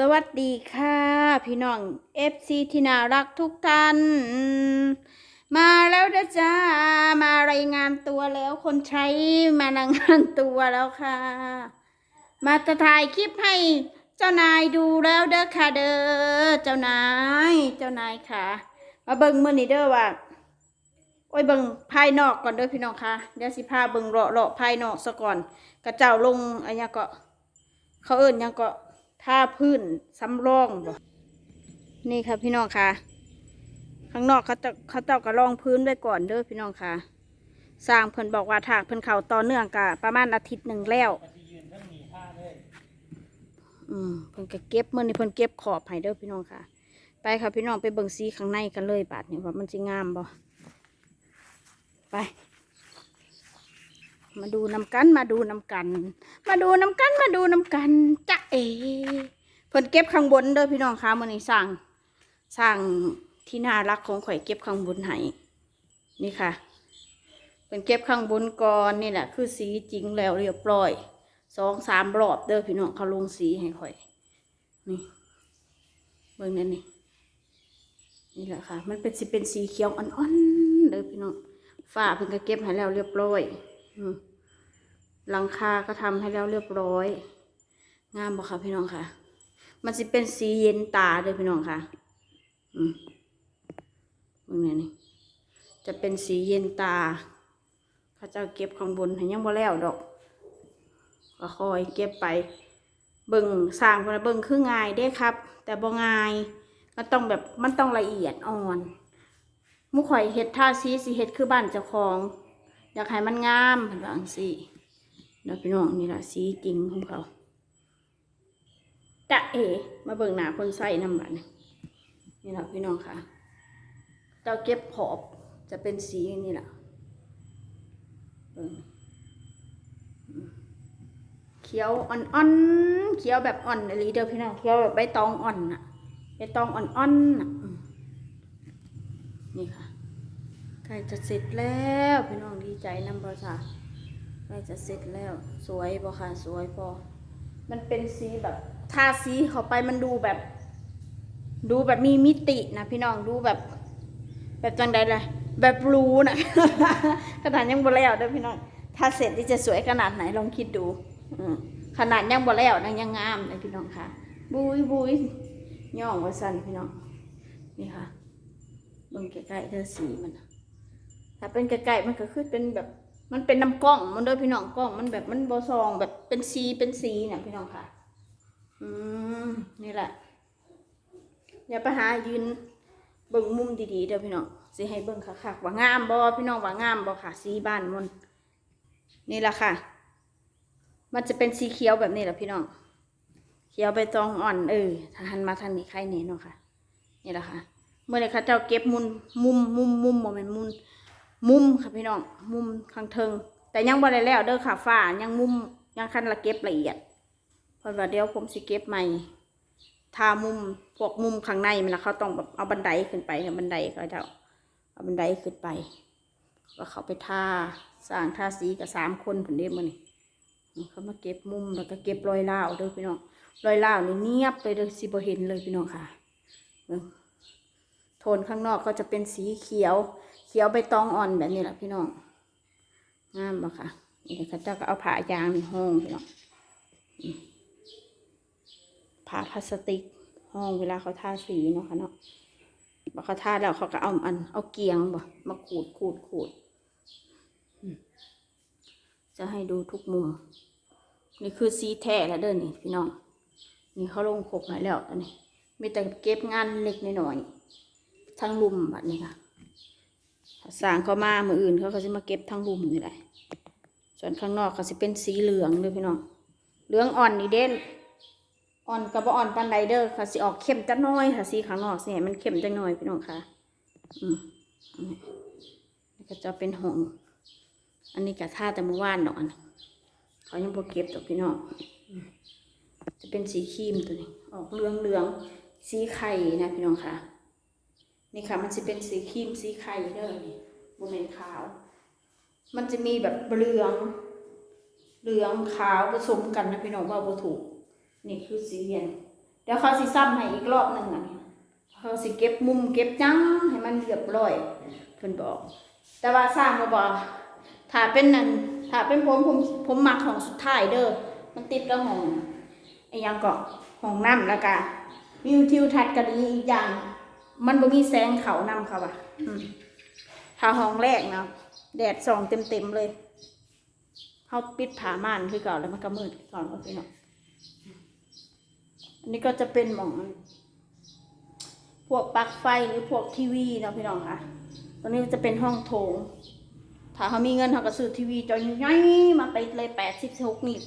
สวัสดีค่ะ พี่น้อง FC ที่น่ารักทุกท่าน มาแล้วนะจ้ามารายงานตัวแล้วคนใช้มารายงานตัวแล้วค่ะ มาจะถ่ายคลิปให้เจ้านายดูแล้วเด้อค่ะเด้อเจ้านายเจ้านายค่ะ มาเบิ่งมือนี่เด้อว่าโอ้ยเบิ่งภายนอกก่อนเด้อพี่น้องค่ะเดี๋ยวสิพาเบิ่งเลาะเลาะภายนอกซะก่อนกระเจ้าลงอันเนี้ก็เขาเอิ้นหยังก็ ท่าพื้นสำร่องบ่นี่ค่ะพี่น้องค่ะ ข้างนอกเขาจะเขาเจ้าก็รองพื้นไว้ก่อนเด้อพี่น้องค่ะ สร้างเพิ่นบอกว่าถากเพิ่นเข่าต่อเนื่องกะประมาณอาทิตย์หนึ่งแล้ว อืมเพิ่นก็เก็บเมื่อนี้เพิ่นเก็บขอบให้เด้อพี่น้องค่ะ ไปค่ะพี่น้องไปเบิ่งสีข้างในกันเลยบาดนี้ว่ามันสิงามบ่ไป มาดูน้ำกันมาดูน้ำกัน มาดูน้ำกันมาดูน้ำกันจะเอเพิ่นเก็บข้างบนเด้อพี่น้องค่ะมื้อนี้สร้างสร้างที่น่ารักของข่อยเก็บข้างบนให้นี่ค่ะเพิ่นเก็บข้างบนก่อนนี่แหละคือสีจริงแล้วเรียบร้อยสองสามรอบเด้อพี่น้องเขาลงสีให้ข่อย นี่เบิ่งนั่นนี่นี่แหละค่ะ มันเป็นสิเป็นสีเขียวอ่อนๆเด้อพี่น้องฝ้าเพิ่นก็เก็บให้แล้วเรียบร้อย อืม หลังคาก็ทำให้แล้วเรียบร้อย งามบ่ค่ะพี่น้องค่ะ มันจะเป็นสีเย็นตาเลยพี่น้องค่ะ อืมเบิ่งนี่นี่จะเป็นสีเย็นตาเข้าเจ้าเก็บข้างบนให้ยังบ่แล้วดอก ก็คอยเก็บไป เบิ่งสร้างเพิ่นนะเบิ่งคือง่ายเด้ครับ แต่บ่ง่ายมันต้องแบบมันต้องละเอียดอ่อนมุข่อยเฮ็ดท่าสีสิเฮ็ดคือบ้านเจ้าของ อยากให้มันงามเห็นว่าอังสี แล้วพี่น้องนี่แหละสีจริงของเขาจะเอ มาเบิ่งหนาคนใส่น้ำบัดนี่นี่แหละพี่น้องค่ะเจ้าเก็บขอบจะเป็นสีนี้แหละเขียวอ่อนๆเขียวแบบอ่อนอะไรเด้อพี่น้องเขียวแบบใบตองอ่อนน่ะใบตองอ่อนๆน่ะนี่ค่ะใกล้จะเสร็จแล้วพี่น้องดีใจนำบอจ้า ใกล้จะเสร็จแล้ว สวยบอค่ะสวยพอ มันเป็นสีแบบทาสีเข้าไปมันดูแบบ ดูแบบมีมิตินะพี่น้องดูแบบ แบบจังใดเลยแบบรู้นะขนาดยังบ่แล้วเด้อพี่น้องถ้าเสร็จนี่จะสวยขนาดไหนลองคิดดูอืมขนาดยังบ่แล้วนะยังงามเลยพี่น้องค่ะบุยบุยย่องว่าสั่นพี่น้องนี่ค่ะเบิ่งใกล้ๆเธอสีมันน่ะถ้าเป็นไก่ๆมันก็คือเป็นแบบ มันเป็นน้ำกล้องมันด้วยพี่น้องกล้อง มันแบบมันบอซองแบบเป็นสีเป็นสีเนี่ยพี่น้องค่ะ อืมนี่แหละอย่าไปหายืนเบิ่งมุมดีๆเด้อพี่น้องสิให้เบิ่งคักๆว่างามบ่พี่น้องว่างามบ่ค่ะสีบ้านมันนี่แหละค่ะ มันจะเป็นสีเขียวแบบนี้แหละพี่น้องเขียวใบตองอ่อนเออถ้าหันมาทางนี้ใครเนี่ยเนาะค่ะ นี่แหละค่ะ เมื่อไหรเขาเจ้าเก็บมุมมุมมุมมุมบ่แม่นมุมมม มุมค่ะพี่น้อง มุมข้างเทิง แต่ยังบ่ได้แล้วเด้อค่ะฝ้ายังมุมยังคันละเก็บละเอียดเพราะว่าเดี๋ยวผมสิเก็บใหม่ทามุมพวกมุมข้างในมันละเขาต้องแบบเอาบันไดขึ้นไปเนี่ยบันไดเขาจ้าเอาบันไดขึ้นไปก็เขาไปทาสร้างทาสีกับสามคนผนเดียมันนี่เขามาเก็บมุมแล้วก็เก็บรอยเล่าเด้อพี่น้องรอยเล่านี่เนียบเลยเด้อสิบเห็นเลยพี่น้องค่ะโทนข้างนอกก็จะเป็นสีเขียว ขียวใบตองอ่อนแบบนี้แหละพี่น้องงามบ่ค่ะนี่เดี๋ยวเขาเจ้าก็เอาผ้ายางในห้องพี่น้องผ้าพลาสติกห้องเวลาเขาทาสีเนาะค่ะเนาะบเขาทาแล้วเขาก็เอาอันเอาเกียงบ่มาขูดขูดขูดจะให้ดูทุกมุม นี่คือสีแท้แล้วเด้อนี่พี่น้อง นี่เขาลงขบให้แล้วตอนนี้ มีแต่เก็บงานเล็กน้อยๆทั้งลุมแบบนี้ค่ะ สางเขามามืออื่นเขาก็จะมาเก็บทั้งลุมนี่แหละส่วนข้างนอกเขาจะเป็นสีเหลืองเลยพี่น้องเหลืองอ่อนนี่เด่นอ่อนกับว่าอ่อนปันไดเดอร์ค่ะสิออกเข้มจักหน้อยค่ะสีข้างนอกสิให้มันเข้มจักหน้อยพี่น้องค่ะอืมนี่ก็จะเป็นหงส์อันนี้กะท่าแต่เมื่อวานดอกอันเขายังพอเก็บดอกพี่น้องจะเป็นสีครีมตัวนี้ ออกเหลืองเหลืองๆสีไข่นะพี่น้องค่ะ นี่ค่ะ มันจะเป็นสีครีมสีไข่เด้อนี่โมเมนขาว มันจะมีแบบเหลืองเหลืองขาวผสมกันนะพี่น้องว่าบ่ถูก นี่คือสีเย็นเดี๋ยวเขาสิซ้ำให้อีกรอบหนึ่งอะเขาสิเก็บมุมเก็บจังให้มันเรียบร้อยเพิ่นบอก แต่ว่าสร้างมาบอกถ้าเป็นนั่นถ้าเป็นผมผมผมมักของสุดท้ายเด้อมันติดกับห้องไอ้ยังก็ห้องน้ำแล้วก็วิวทิวทัศน์ก็ดีอีกอย่าง มันบ่มีแสงเขานำเขาอะถ้าห้องแรกเนาะแดดส่องเต็มๆเลยเขาปิดผาม่านคือเก่าแล้วมันก็มืดคือก่อนโอเคเนาะอันนี้ก็จะเป็นหมองพวกปลั๊กไฟหรือพวกทีวีเนาะพี่น้องค่ะตรงนี้จะเป็นห้องโถง ถ้าเขามีเงินเขาก็ซื้อทีวีจอใหญ่มาไปเลยแปดสิบหกนิ้ว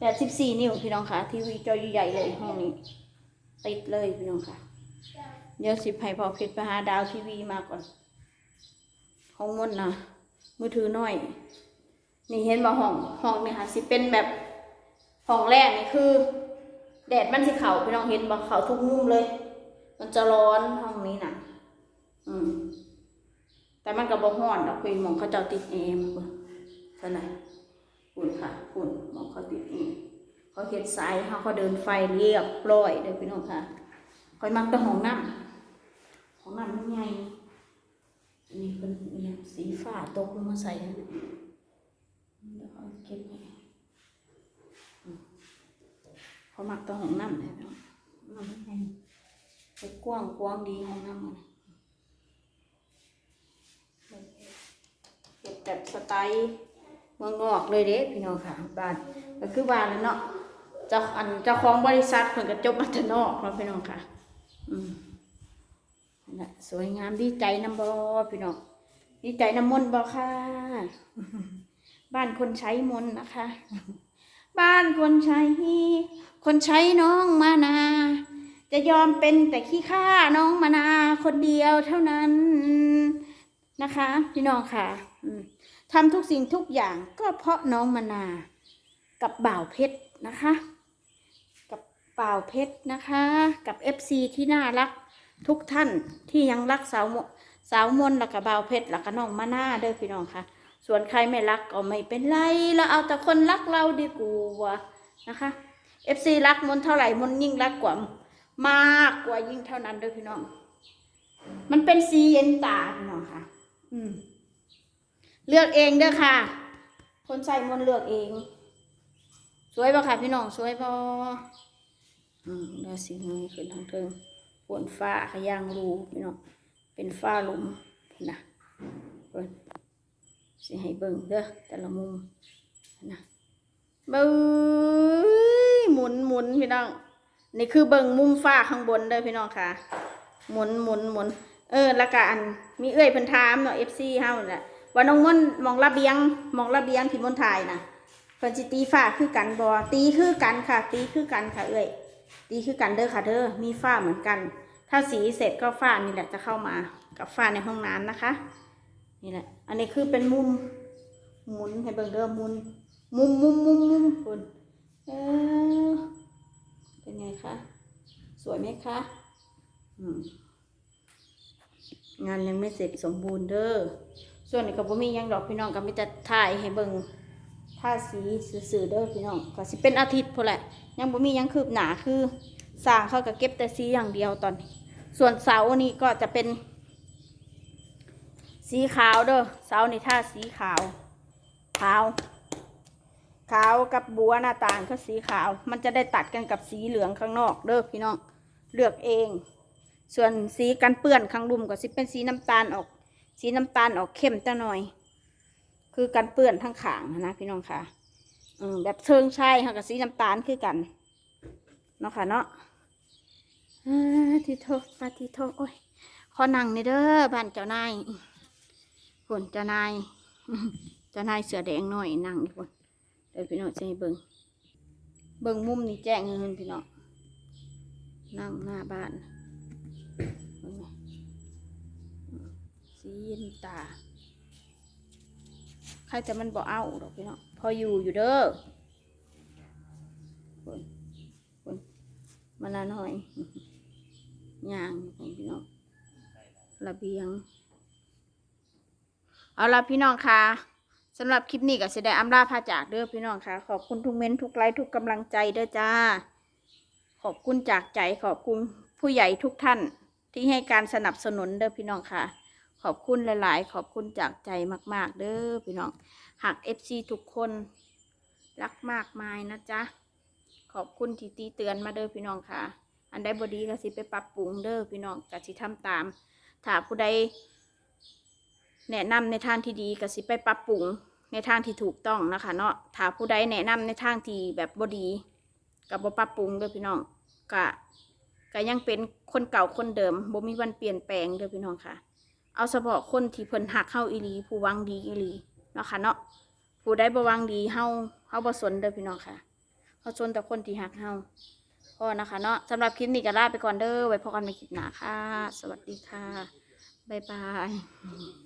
แปดสิบสี่นิ้วพี่น้องค่ะทีวีจอใหญ่เลยห้องนี้ ติดเลยพี่น้องค่ะ เดี๋ยวสิบให้พอเพชรไปหาดาวทีวีมาก่อนห้องมนต์นะมือถือน้อย นี่เห็นบ่ห้องห้องนี่ค่ะสิเป็นแบบห้องแรกนี่คือ แดดมันสิเขาพี่น้องเห็นบ่เขาทุกมุมเลย มันจะร้อนห้องนี้น่ะอืม แต่มันก็บ่ร้อนดอกพี่หมองเขาเจ้าติดแอร์มเท่าไหร่ฝุ่นค่ะฝุ่นหมองเขาติดแอร์เขาเฮ็ดสายเขาก็เดินไฟเรียบร้อยเด้อพี่น้องค่ะคอยมักแต่ห้องน้ำ ห้องน้ำมันใหญ่อันนี้เป็นอหยังสีฟ้าตกลงมาใส่อันนี้เดี๋ยวเขาเก็บไว้เขามักตัวห้องน้ำเลยเนาะน้ำแห้งไปกว้างกว้างดีห้องน้ำมันเก็บแบบสไตล์เมืองนอกเลยเด้พี่น้องค่ะบ้านก็คือบ้านเลยเนาะเจ้าอันเจ้าของบริษัทเพิ่นก็จบมาแต่นอกเนาะพี่น้องค่ะ อืม นั่นแหละสวยงามดีใจน้ำบอพี่น้องดีใจน้ำมนต์บอค่ะ บ้านคนใช้มนต์นะคะ บ้านคนใช้ คนใช้น้องมานา จะยอมเป็นแต่ขี้ข้าน้องมานาคนเดียวเท่านั้นนะคะ พี่น้องค่ะอืมทำทุกสิ่งทุกอย่างก็เพราะน้องมานากับบ่าวเพชรนะคะ กับบ่าวเพชรนะคะ กับเอฟซีที่น่ารัก ทุกท่านที่ยังรักสาวมสาวมนต์แล้วกับบ่าวเพชรแล้วก็น้องมาหน้าเด้อพี่น้องค่ะ ส่วนใครไม่รักก็ไม่เป็นไรเราเอาแต่คนรักเราดีกว่านะคะเอฟซีรักมนต์เท่าไหร่มนต์ยิ่งรักกว่ามากกว่ายิ่งเท่านั้นเด้วยพี่น้อง มันเป็นสีเย็นตาพี่น้องค่ะ อืม เลือกเองเด้อค่ะ คนใส่มนต์เลือกเอง สวยบ่ค่ะพี่น้องสวยบ่อืมแล้วสีเงยขึ้นทางเทิง ปวนฟ้าขย่างรูพี่น้องเป็นฟ้าหลุมนะเพิ่นสิให้เบิ่งเด้อแต่ละมุมนะเบิ้ยหมุนหมุนพี่น้องนี่คือเบิ่งมุมฟ้าข้างบนเด้อพี่น้องค่ะ หมุนหมุนหมุนเออล้วก็อันมีเอ้อยเพิ่นถามเนาะ FC เฮานี่แหละว่าน้องมนมองระเบียงมองระเบียงที่มนต์ถ่ายนะเพิ่นสิตีฟ้าคือกันบ่ตีคือกันค่ะ ตีคือกันค่ะเอ้อย ตีคือกันเด้อค่ะเด้อมีฝ้าเหมือนกัน ถ้าสีเสร็จก็ฝ้านี่แหละจะเข้ามากับฝ้าในห้องน้ำนะคะ นี่แหละ อันนี้คือเป็นมุมหมุนให้เบิ่งเด้อหมุนมุมมุมมุมมุมคุณเออเป็นไงคะสวยไหมคะงานยังไม่เสร็จสมบูรณ์เด้อส่วนนี้ก็บ่มียังดอกพี่น้องก็มีแต่ถ่ายให้เบิ่งท่าสีสื่อเด้อพี่น้องก็สิเป็นอาทิตย์พุ่นแหละ ยังบ่มียังคืบหนาคือสร้างเขาก็เก็บแต่สีอย่างเดียวตอนนี้ ส่วนเสานี่ก็จะเป็น สีขาวเด้อเสาในท่าสีขาวขาว ขาวกับบัวหน้าต่างก็สีขาว มันจะได้ตัดกันกับสีเหลืองข้างนอกเด้อพี่น้องเลือกเอง ส่วนสีกันเปื้อนข้างรุมก็สิเป็นสีน้ำตาลออก สีน้ำตาลออกเข้มจังหน่อย คือกันเปื้อนทั้งขางนะพี่น้องค่ะ แบบเชิงชายค่ะกับสีน้ำตาลคือกันเนาะค่ะเนาะทีโทปาทีโทโอ้ยขอนั่งนี่เด้อบ้านเจ้านายฝนเจ้านายเจ้านายเสือแดงหน่อยนั่งอยู่บนเดี๋ยวพี่น้องจะให้เบิ่งเบิ่งมุมนี่แจ้งเงินพี่น้องนั่งหน้าบ้านสีเย็นตา ใครจะมันบ่เอาดอกพี่น้องพออยู่อยู่เด้อฝนฝนมาละหน่อยย่างให้พี่น้องระเบียง เอาละพี่น้องค่ะสำหรับคลิปนี้ก็จะได้อำลาพาจากเด้อพี่น้องค่ะ ขอบคุณทุกเม้นทุกไลค์ทุกกำลังใจเด้อจ้า ขอบคุณจากใจขอบคุณผู้ใหญ่ทุกท่านที่ให้การสนับสนุนเด้อพี่น้องค่ะ ขอบคุณหลายๆ ขอบคุณจากใจมาก ๆ เด้อพี่น้องหักเอฟซีทุกคนรักมากมายนะจ๊ะ ขอบคุณที่ตีเตือนมาเด้อพี่น้องค่ะ อันใดบดีก็สิไปปรับปรุงเด้อพี่น้องก็สิทำตาม ถ้าผู้ใดแนะนำในทางที่ดีก็สิไปปรับปรุงในทางที่ถูกต้องนะคะเนาะ ถ้าผู้ใดแนะนำในทางที่แบบบดีกับบ่ปรับปรุงเด้อพี่น้องก็ก็ยังเป็นคนเก่าคนเดิมบ่มีวันเปลี่ยนแปลงเด้อพี่น้องค่ะ เอาเฉพาะคนที่เพิ่นหักเข้าอีหลีผู้วังดีอีหลีเนาะค่ะเนาะผู้ได้บ่วังดีเฮาเฮาบ่สนเด้อพี่น้องค่ะเฮาสนแต่คนที่หักเฮาพอนะคะเนาะสำหรับคลิปนี้ก็ลาไปก่อนเด้อไว้พบกันในคลิปหน้าค่ะ สวัสดีค่ะ บ๊ายบาย